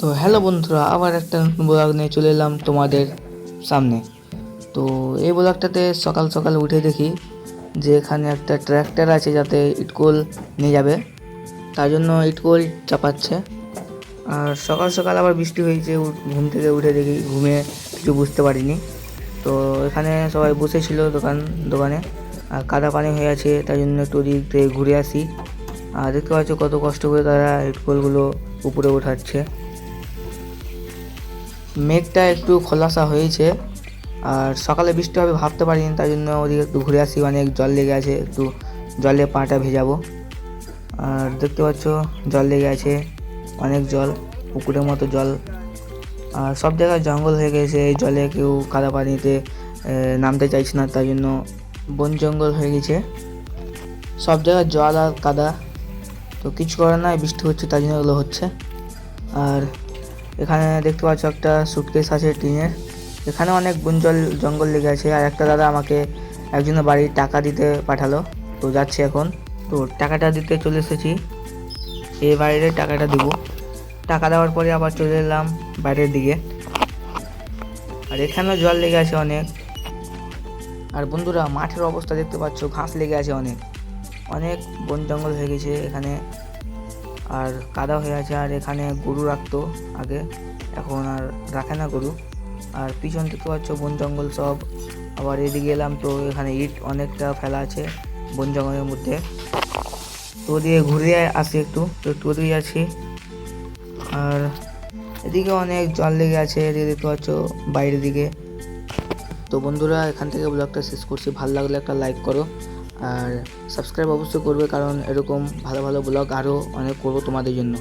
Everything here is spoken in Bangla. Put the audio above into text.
তো হ্যালো বন্ধুরা, আবার একটা নতুন ব্লগ নিয়ে চলে এলাম তোমাদের সামনে। তো এই ব্লগটাতে সকাল সকাল উঠে দেখি যে এখানে একটা ট্র্যাক্টর আছে যাতে ইটকোল নিয়ে যাবে। তার জন্য ইটকোল চাপাচ্ছে। আর সকাল সকাল আবার বৃষ্টি হয়েছে ঘুম থেকে উঠে দেখি ঘুমে কিছু বুঝতে পারিনি। তো এখানে সবাই বসেছিল দোকান, দোকানে। আর কাদা পানি হয়ে আছে তাই জন্য একটু ওদিক থেকে ঘুরে আসি। আর দেখতে পাচ্ছ কত কষ্ট করে তারা ইটকোলগুলো উপরে ওঠাচ্ছে। মেঘটা একটু খোলাসা হয়েছে, আর সকালে বৃষ্টি হবে ভাবতে পারিনি, তাই জন্য ওদিকে একটু ঘুরে আসি, অনেক জল লেগে আছে, একটু জলে পাটা ভেজাবো। আর দেখতে পাচ্ছ, জল লেগে আছে, অনেক জল, পুকুরের মতো জল। আর সব জায়গায় জঙ্গল হয়ে গেছে, এই জলে কেউ কাদা পানিতে নামতে চাইছে না, তাই জন্য বন জঙ্গল হয়ে গেছে। সব জায়গায় জল আর কাদা, তো কিছু করার নাই, বৃষ্টি হচ্ছে, তাই জন্য এগুলো হচ্ছে। আর এখানে দেখতে পাচ্ছ একটা সুটকেস আছে টিনের। এখানে অনেক বন জল জঙ্গল লেগে আছে আর একটা দাদা আমাকে একজনের বাড়ি টাকা দিতে পাঠালো। তো যাচ্ছি এখন। তো টাকাটা দিতে চলে এসেছি। এই বাইরে টাকাটা দিব। টাকা দেওয়ার পরে আবার চলে এলাম বাইরের দিকে। আর এখানেও জল লেগে আছে অনেক। আর বন্ধুরা, মাঠের অবস্থা দেখতে পাচ্ছ, ঘাস লেগে আছে অনেক। অনেক বন জঙ্গল হয়ে গেছে এখানে। আর কাদা হয়ে আছে আর এখানে গরু রাখতো আগে, এখন আর রাখে না গরু। আর পিছন দেখতে পাচ্ছ বন জঙ্গল সব। আবার এদিকে এলাম তো এখানে ইট অনেকটা ফেলা আছে বন জঙ্গলের মধ্যে। তো দিয়ে ঘুরে আসি একটু, তো একটু ওদিকে আছি আর এদিকে অনেক জল লেগে আছে, এদিকে দেখতে পাচ্ছ বাইরের দিকে। তো বন্ধুরা, এখান থেকে ব্লগটা শেষ করছি। ভালো লাগলে একটা লাইক করো। আর সাবস্ক্রাইব অবশ্যই করবে কারণ এরকম ভালো ভালো ব্লগ আরও অনেক করব তোমাদের জন্য।